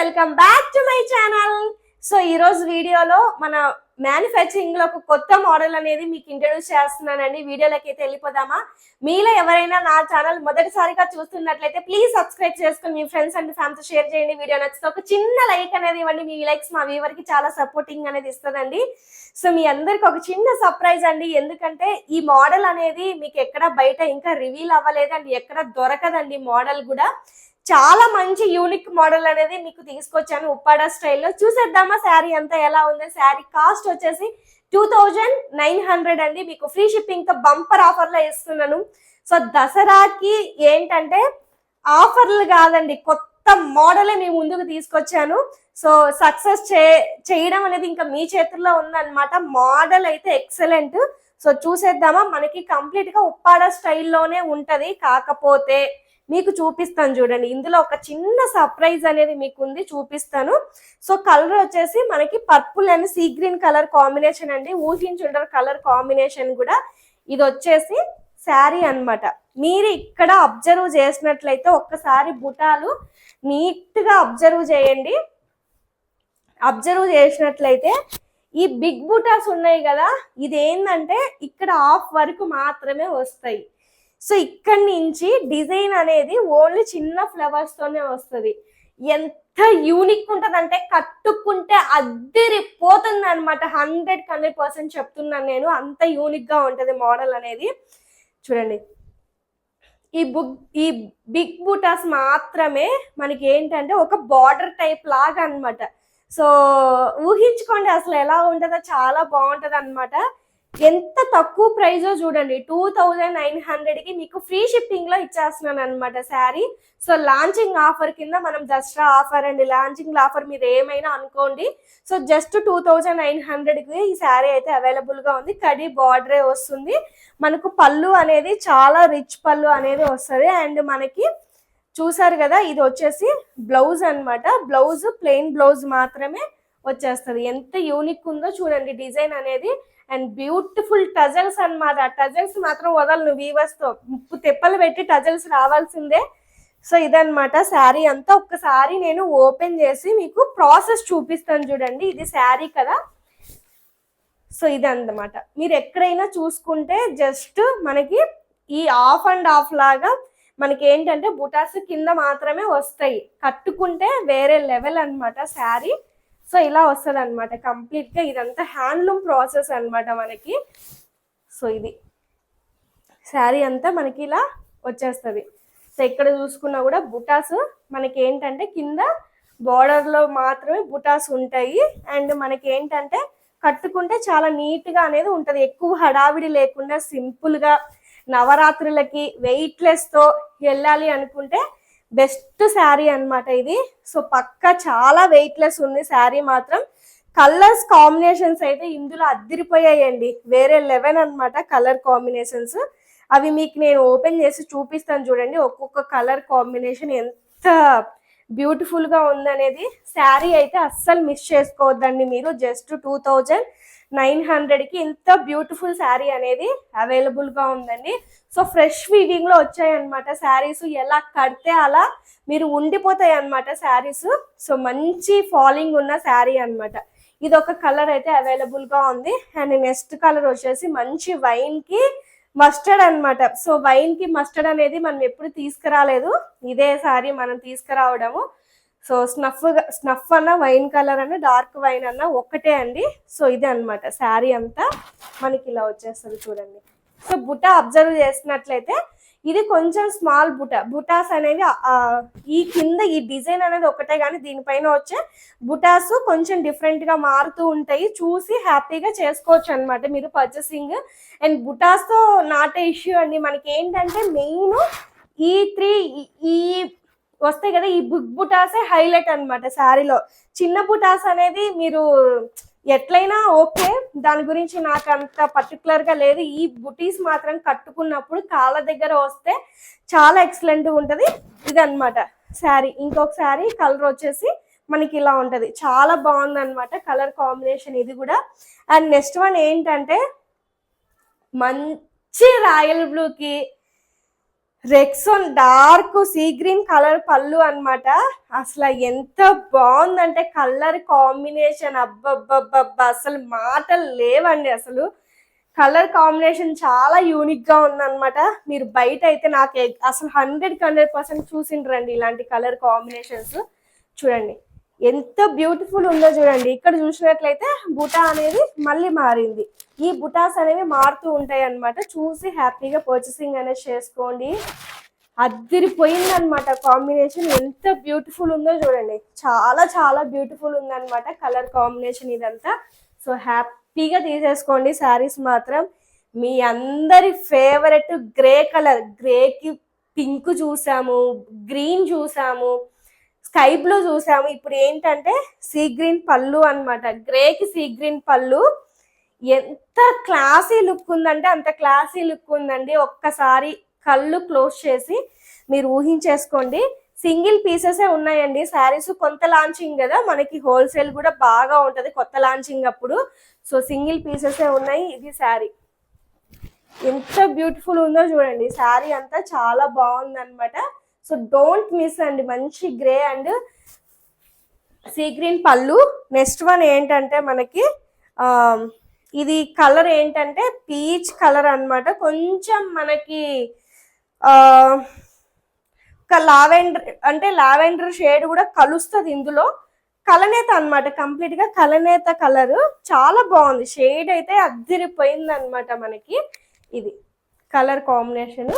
Welcome back to my channel. So ఈ రోజు వీడియోలో మన మ్యానుఫ్యాక్చరింగ్లో ఒక కొత్త మోడల్ అనేది మీకు ఇంట్రడ్యూస్ చేస్తున్నానండి. వీడియోలోకి అయితే వెళ్ళిపోదామా? మీలో ఎవరైనా నా ఛానల్ మొదటిసారిగా చూస్తున్నట్లయితే ప్లీజ్ సబ్స్క్రైబ్ చేసుకుని మీ ఫ్రెండ్స్ అండ్ ఫ్యామిలీతో షేర్ చేయండి. వీడియో నచ్చితే ఒక చిన్న లైక్ అనేది ఇవ్వండి. మీ లైక్స్ మా వ్యూవర్కి చాలా సపోర్టింగ్ అనేది ఇస్తుందండి. సో మీ అందరికి ఒక చిన్న సర్ప్రైజ్ అండి. ఎందుకంటే ఈ మోడల్ అనేది మీకు ఎక్కడ బయట ఇంకా రివీల్ అవ్వలేదు అండ్ ఎక్కడ దొరకదండి మోడల్ కూడా. చాలా మంచి యూనిక్ మోడల్ అనేది మీకు తీసుకొచ్చాను ఉప్పాడ స్టైల్లో. చూసేద్దామా శారీ అంతా ఎలా ఉంది? శారీ కాస్ట్ వచ్చేసి టూ థౌజండ్ నైన్ హండ్రెడ్ అండి. మీకు ఫ్రీ షిప్పింగ్తో బంపర్ ఆఫర్లో ఇస్తున్నాను. సో దసరాకి ఏంటంటే ఆఫర్లు కాదండి. కొత్త మోడలే మీ ముందుకు తీసుకొచ్చాను. సో సక్సెస్ చే చేయడం అనేది ఇంకా మీ చేతుల్లో ఉందన్నమాట. మోడల్ అయితే ఎక్సలెంట్ సో చూసేద్దామా. మనకి కంప్లీట్గా ఉప్పాడ స్టైల్లోనే ఉంటుంది. కాకపోతే మీకు చూపిస్తాను చూడండి. ఇందులో ఒక చిన్న సర్ప్రైజ్ అనేది మీకు ఉంది చూపిస్తాను. సో కలర్ వచ్చేసి మనకి purple and sea green colour combination అండి. ఊహించుంటారు కలర్ కాంబినేషన్ కూడా ఇది వచ్చేసి శారీ అన్నమాట. మీరు ఇక్కడ అబ్జర్వ్ చేసినట్లయితే ఒక్కసారి బుటాలు నీట్గా అబ్జర్వ్ చేయండి. అబ్జర్వ్ చేసినట్లయితే ఈ బిగ్ బుటాస్ ఉన్నాయి కదా ఇది ఏంటంటే ఇక్కడ ఆఫ్ వరకు మాత్రమే వస్తాయి. సో ఇక్కడి నుంచి డిజైన్ అనేది ఓన్లీ చిన్న ఫ్లవర్స్ తోనే వస్తుంది. ఎంత యూనిక్ ఉంటుంది అంటే కట్టుకుంటే అద్దరిపోతుంది అనమాట హండ్రెడ్ హండ్రెడ్ పర్సెంట్ చెప్తున్నాను నేను. అంత యూనిక్గా ఉంటుంది మోడల్ అనేది. చూడండి. ఈ బుక్ ఈ బిగ్ బూటాస్ మాత్రమే మనకి ఏంటంటే ఒక బార్డర్ టైప్ లాగా అన్నమాట సో ఊహించుకోండి అసలు ఎలా ఉంటుందో చాలా బాగుంటది అనమాట ఎంత తక్కువ ప్రైజో చూడండి. టూ థౌజండ్ నైన్ హండ్రెడ్కి మీకు ఫ్రీ షిప్పింగ్లో ఇచ్చేస్తున్నాను అనమాట శారీ. సో లాంచింగ్ ఆఫర్ కింద మనం దసరా ఆఫర్ అండి లాంచింగ్ ఆఫర్ మీరు ఏమైనా అనుకోండి. So just two thousand nine హండ్రెడ్కి ఈ శారీ అయితే అవైలబుల్గా ఉంది. కడి బార్డరే వస్తుంది. మనకు పళ్ళు అనేది చాలా రిచ్ పళ్ళు అనేది వస్తుంది. అండ్ మనకి చూసారు కదా ఇది వచ్చేసి బ్లౌజ్ అనమాట బ్లౌజ్ ప్లెయిన్ బ్లౌజ్ మాత్రమే వచ్చేస్తుంది. ఎంత యూనిక్ ఉందో చూడండి. డిజైన్ అనేది అండ్ బ్యూటిఫుల్ టజల్స్ అనమాట టజల్స్ మాత్రం వదలను నువ్వు తో. ముప్పు తెప్పలు పెట్టి టజల్స్ రావాల్సిందే. సో ఇదనమాట శారీ అంతా. ఒక్కసారి నేను ఓపెన్ చేసి మీకు ప్రాసెస్ చూపిస్తాను చూడండి. ఇది శారీ కదా. సో ఇది అన్నమాట మీరు ఎక్కడైనా చూసుకుంటే జస్ట్ మనకి ఈ ఆఫ్ అండ్ ఆఫ్ లాగా మనకి ఏంటంటే బుటాస్ కింద మాత్రమే వస్తాయి. కట్టుకుంటే వేరే లెవెల్ అనమాట శారీ. సో ఇలా వస్తుంది అనమాట కంప్లీట్గా ఇదంతా హ్యాండ్లూమ్ ప్రాసెస్ అన్నమాట మనకి. సో ఇది. శారీ అంతా మనకి ఇలా వచ్చేస్తుంది. సో ఇక్కడ చూసుకున్నా కూడా బుటాస్ మనకి ఏంటంటే కింద బోర్డర్లో మాత్రమే బుటాస్ ఉంటాయి. అండ్ మనకి ఏంటంటే కట్టుకుంటే చాలా నీట్గా అనేది ఉంటుంది. ఎక్కువ హడావిడి లేకుండా సింపుల్గా నవరాత్రులకి వెయిట్లెస్తో వెళ్ళాలి అనుకుంటే బెస్ట్ శారీ అన్నమాట ఇది. సో పక్క చాలా వెయిట్లెస్ ఉంది శారీ మాత్రం. కలర్స్ కాంబినేషన్స్ అయితే ఇందులో అద్దిరిపోయాయండి. వేరే లెవెన్ అన్నమాట కలర్ కాంబినేషన్స్ అవి మీకు నేను ఓపెన్ చేసి చూపిస్తాను చూడండి ఒక్కొక్క కలర్ కాంబినేషన్ ఎంత బ్యూటిఫుల్గా ఉందనేది శారీ అయితే అస్సలు మిస్ చేసుకోవద్దండి మీరు. జస్ట్ టూ థౌజండ్ నైన్ హండ్రెడ్కి ఇంత బ్యూటిఫుల్ శారీ అనేది అవైలబుల్గా ఉందండి. సో ఫ్రెష్ వీవింగ్లో వచ్చాయి అనమాట శారీస్. ఎలా కడితే అలా మీరు ఉండిపోతాయి అనమాట శారీస్. సో మంచి ఫాలింగ్ ఉన్న శారీ అన్నమాట. ఇది ఒక కలర్ అయితే అవైలబుల్గా ఉంది. అండ్ నెక్స్ట్ కలర్ వచ్చేసి మంచి వైన్కి మస్టర్డ్ అనమాట సో వైన్కి మస్టర్డ్ అనేది మనం ఎప్పుడు తీసుకురాలేదు. ఇదేసారి మనం తీసుకురావడము. సో స్నఫ్ స్నఫ్ అన్న వైన్ కలర్ అన్న డార్క్ వైన్ అన్న ఒక్కటే అండి. సో ఇదే అన్నమాట. శారీ అంతా మనకి ఇలా వచ్చేస్తుంది చూడండి. సో బుట్ట అబ్జర్వ్ చేసినట్లయితే ఇది కొంచెం స్మాల్ బుటా బుటాస్ అనేవి ఈ కింద ఈ డిజైన్ అనేది ఒకటే కానీ దీనిపైన వచ్చే బుటాస్ కొంచెం డిఫరెంట్గా మారుతూ ఉంటాయి. చూసి హ్యాపీగా చేసుకోవచ్చు అనమాట మీరు పర్చేసింగ్ అండ్ బుటాస్తో నాట్ ఇష్యూ అండి. మనకి ఏంటంటే మెయిన్ ఈ త్రీ ఈ వస్తాయి కదా ఈ బుక్ బుటాసే హైలైట్ అన్నమాట శారీలో. చిన్న బుటాస్ అనేది మీరు ఎట్లయినా ఓకే దాని గురించి నాకు అంత పర్టికులర్గా లేదు. ఈ బుటీస్ మాత్రం కట్టుకున్నప్పుడు కాళ్ళ దగ్గర వస్తే చాలా ఎక్సలెంట్ ఉంటది. ఇది అనమాట శారీ. ఇంకొక శారీ కలర్ వచ్చేసి మనకి ఇలా ఉంటది. చాలా బాగుంది అనమాట కలర్ కాంబినేషన్ ఇది కూడా. అండ్ నెక్స్ట్ వన్ ఏంటంటే మంచి రాయల్ బ్లూకి రెక్సోన్ డార్క్ సీ గ్రీన్ కలర్ పళ్ళు అన్నమాట. అసలు ఎంత బాగుందంటే కలర్ కాంబినేషన్. అబ్బబ్బబ్బబ్బ అసలు మాటలు లేవండి అసలు. కలర్ కాంబినేషన్ చాలా యూనిక్గా ఉందన్నమాట. మీరు బయట అయితే నాకు అసలు హండ్రెడ్కి హండ్రెడ్ పర్సెంట్ చూసిండ్రండి ఇలాంటి కలర్ కాంబినేషన్స్. చూడండి. ఎంత బ్యూటిఫుల్ ఉందో చూడండి. ఇక్కడ చూసినట్లయితే బుటా అనేది మళ్ళీ మారింది. ఈ బుటాస్ అనేవి మారుతూ ఉంటాయి అన్నమాట. చూసి హ్యాపీగా పర్చేసింగ్ అనేది చేసుకోండి. అద్దరిపోయింది అనమాట కాంబినేషన్ ఎంత బ్యూటిఫుల్ ఉందో చూడండి. చాలా చాలా బ్యూటిఫుల్ ఉందన్నమాట కలర్ కాంబినేషన్ ఇదంతా. సో హ్యాపీగా తీసేసుకోండి. శారీస్ మాత్రం మీ అందరి ఫేవరెట్ గ్రే కలర్ గ్రేకి పింక్ చూసాము గ్రీన్ చూసాము స్కై బ్లూ చూసాము. ఇప్పుడు ఏంటంటే సీ గ్రీన్ పళ్ళు అన్నమాట. గ్రేకి సీ గ్రీన్ పళ్ళు. ఎంత క్లాసీ లుక్ ఉందంటే అంత క్లాసీ లుక్ ఉందండి. ఒక్కసారి కళ్ళు క్లోజ్ చేసి మీరు ఊహించేసుకోండి. సింగిల్ పీసెసే ఉన్నాయండి. శారీస్ కొంత లాంచింగ్ కదా. మనకి హోల్సేల్ కూడా బాగా ఉంటుంది కొత్త లాంచింగ్ అప్పుడు. సో సింగిల్ పీసెసే ఉన్నాయి ఇది శారీ. ఎంత బ్యూటిఫుల్ ఉందో చూడండి. శారీ అంతా చాలా బాగుందనమాట సో డోంట్ మిస్ అండి. మంచి గ్రే అండ్ సీ గ్రీన్ పళ్ళు. నెక్స్ట్ వన్ ఏంటంటే మనకి um, ఇది కలర్ ఏంటంటే పీచ్ కలర్ అనమాట కొంచెం మనకి uh, ఒక లావెండర్ అంటే లావెండర్ షేడ్ కూడా కలుస్తుంది ఇందులో. కలనేత అన్నమాట. కంప్లీట్గా కలనేత కలర్ చాలా బాగుంది. షేడ్ అయితే అద్దరిపోయింది అనమాట మనకి. ఇది కలర్ కాంబినేషన్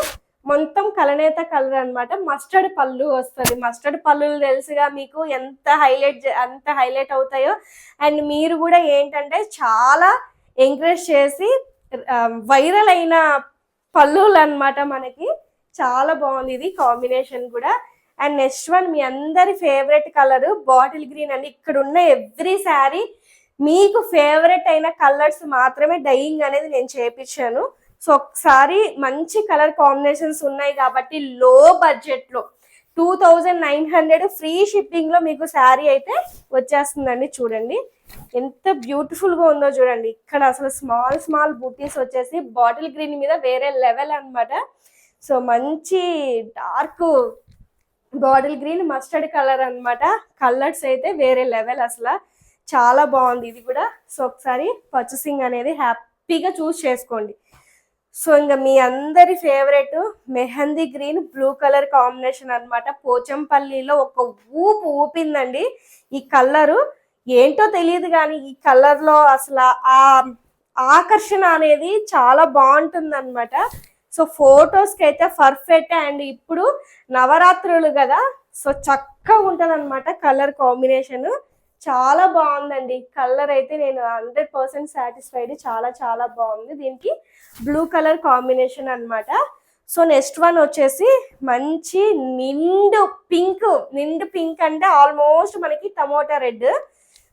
మొత్తం కలనేత కలర్ అనమాట మస్టర్డ్ పళ్ళు వస్తుంది. మస్టర్డ్ పళ్ళు తెలుసుగా మీకు ఎంత హైలైట్ ఎంత హైలైట్ అవుతాయో. అండ్ మీరు కూడా ఏంటంటే చాలా ఎంకరేజ్ చేసి వైరల్ అయిన పళ్ళులు అనమాట మనకి. చాలా బాగుంది ఇది కాంబినేషన్ కూడా. అండ్ నెక్స్ట్ వన్ మీ అందరి ఫేవరెట్ కలర్ బాటిల్ గ్రీన్ అండి. ఇక్కడ ఉన్న ఎవ్రీ శారీ మీకు ఫేవరెట్ అయిన కలర్స్ మాత్రమే డైయింగ్ అనేది నేను చేపించాను సో ఒకసారి మంచి కలర్ కాంబినేషన్స్ ఉన్నాయి కాబట్టి లో బడ్జెట్లో two thousand nine hundred free షిప్పింగ్లో మీకు శారీ అయితే వచ్చేస్తుందండి చూడండి. ఎంత బ్యూటిఫుల్గా ఉందో చూడండి. ఇక్కడ అసలు స్మాల్ స్మాల్ బూటీస్ వచ్చేసి బాటిల్ గ్రీన్ మీద వేరే లెవెల్ అన్నమాట. సో మంచి dark bottle green mustard colour అన్నమాట. కలర్స్ అయితే వేరే లెవెల్ అసలు. చాలా బాగుంది ఇది కూడా. సో ఒకసారి పర్చేసింగ్ అనేది హ్యాపీగా చూస్ చేసుకోండి. సో ఇంకా మీ అందరి favourite mehndi green blue colour combination అన్నమాట. పోచంపల్లిలో ఒక ఊపు ఊపిందండి. ఈ కలరు ఏంటో తెలియదు కానీ ఈ కలర్లో అసలు ఆ ఆకర్షణ అనేది చాలా బాగుంటుంది అనమాట సో ఫొటోస్కి అయితే పర్ఫెక్ట్ అండ్ ఇప్పుడు నవరాత్రులు కదా. సో చక్కగా ఉంటుంది అనమాట కలర్ కాంబినేషన్. చాలా బాగుందండి. కలర్ అయితే నేను హండ్రెడ్ పర్సెంట్ సాటిస్ఫైడ్ చాలా చాలా బాగుంది. దీనికి బ్లూ కలర్ కాంబినేషన్ అనమాట సో నెక్స్ట్ వన్ వచ్చేసి మంచి నిండు పింక్ నిండు పింక్ అంటే ఆల్మోస్ట్ మనకి టమోటా రెడ్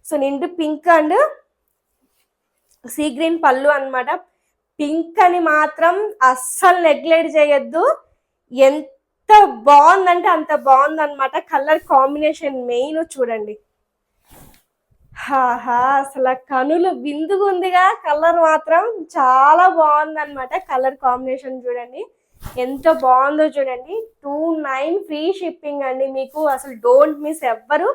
సో నిండు పింక్ అండ్ సీ గ్రీన్ పళ్ళు అన్నమాట. పింక్ అని మాత్రం అస్సలు నెగ్లెక్ట్ చేయొద్దు. ఎంత బాగుందంటే అంత బాగుందన్నమాట. కలర్ కాంబినేషన్ మెయిన్ చూడండి. హాహా అసలు కనులు విందుగా ఉందిగా కలర్ మాత్రం చాలా బాగుంది అనమాట కలర్ కాంబినేషన్ చూడండి. ఎంత బాగుందో చూడండి. టూ నైన్ ఫ్రీ షిప్పింగ్ అండి మీకు. అసలు డోంట్ మిస్ ఎవ్వరు.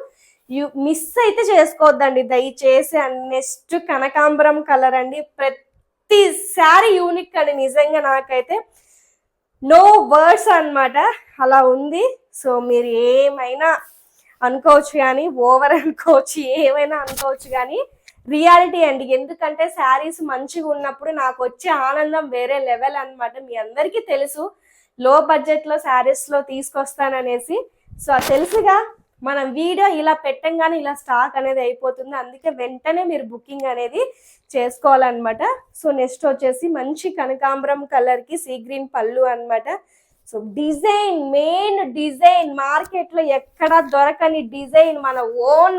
యు మిస్ అయితే చేసుకోవద్దండి. దయచేసి నెక్స్ట్ కనకాంబరం కలర్ అండి. ప్రతి శారీ యూనిక్ అండి నిజంగా నాకైతే. నో వర్డ్స్ అన్నమాట. అలా ఉంది. సో మీరు ఏమైనా అనుకోవచ్చు కానీ ఓవర్ అనుకోవచ్చు ఏమైనా అనుకోవచ్చు కానీ రియాలిటీ అండి. ఎందుకంటే శారీస్ మంచిగా ఉన్నప్పుడు నాకు వచ్చే ఆనందం వేరే లెవెల్ అనమాట మీ అందరికీ తెలుసు లో బడ్జెట్లో శారీస్లో తీసుకొస్తాననేసి. సో అది తెలుసుగా మనం వీడియో ఇలా పెట్టంగానే ఇలా స్టాక్ అనేది అయిపోతుంది. అందుకే వెంటనే మీరు బుకింగ్ అనేది చేసుకోవాలన్నమాట. సో నెక్స్ట్ వచ్చేసి మంచి కనకాంబరం కలర్కి సీ గ్రీన్ పళ్ళు అన్నమాట. సో డిజైన్ మెయిన్ డిజైన్ మార్కెట్లో ఎక్కడ దొరకని డిజైన్ మన ఓన్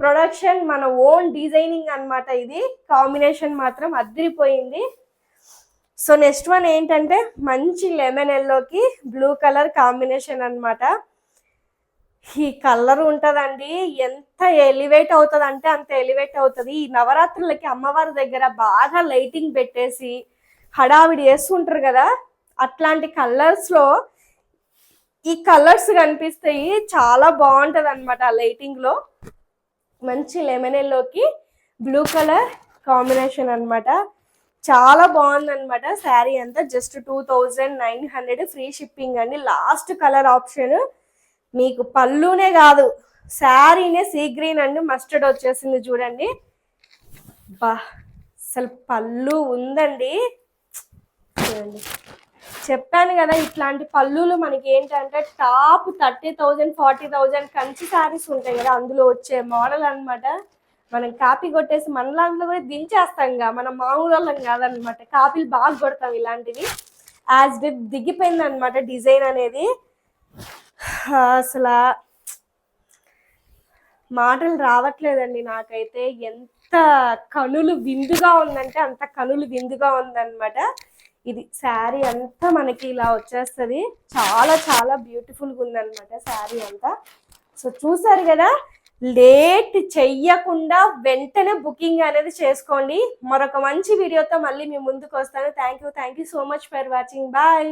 ప్రొడక్షన్ మన ఓన్ డిజైనింగ్ అన్నమాట ఇది. కాంబినేషన్ మాత్రం అదిరిపోయింది సో నెక్స్ట్ వన్ ఏంటంటే మంచి లెమన్ ఎల్లోకి బ్లూ కలర్ కాంబినేషన్ అనమాట ఈ కలర్ ఉంటుందండి. ఎంత ఎలివేట్ అవుతుంది అంటే అంత ఎలివేట్ అవుతుంది. ఈ నవరాత్రులకి అమ్మవారి దగ్గర బాగా లైటింగ్ పెట్టేసి హడావిడి చేస్తుంటారు కదా. అట్లాంటి కలర్స్లో ఈ కలర్స్ కనిపిస్తాయి చాలా బాగుంటది అనమాట ఆ లైటింగ్లో. మంచి లెమన్ ఎల్లోకి బ్లూ కలర్ కాంబినేషన్ అనమాట చాలా బాగుంది అనమాట శారీ అంతా. Just two thousand nine hundred free shipping అండి. లాస్ట్ కలర్ ఆప్షన్ మీకు పళ్ళునే కాదు. శారీనే సీ గ్రీన్ అండి మస్టర్డ్ వచ్చేసింది చూడండి. బా అసలు పళ్ళు ఉందండి. చూడండి. చెప్పాను కదా ఇట్లాంటి పళ్ళులు మనకి ఏంటంటే top thirty thousand forty thousand Kanchi saris ఉంటాయి కదా అందులో వచ్చే మోడల్ అనమాట మనం కాపీ కొట్టేసి మన దాంట్లో కూడా దించేస్తాంగా మనం మామూలు వాళ్ళం కాదనమాట కాపీలు బాగా కొడతాం ఇలాంటివి. యాజ్ డి దిగిపోయింది అనమాట డిజైన్ అనేది. అసలు మాటలు రావట్లేదండి నాకైతే. ఎంత కనులు విందుగా ఉందంటే అంత కనులు విందుగా ఉందన్నమాట. ఇది శారీ అంతా మనకి ఇలా వచ్చేస్తుంది. చాలా చాలా బ్యూటిఫుల్గా ఉందన్నమాట శారీ అంతా. సో చూసారు కదా లేట్ చెయ్యకుండా వెంటనే బుకింగ్ అనేది చేసుకోండి. మరొక మంచి వీడియోతో మళ్ళీ మీ ముందుకు వస్తాను. Thank you thank you so much for watching bye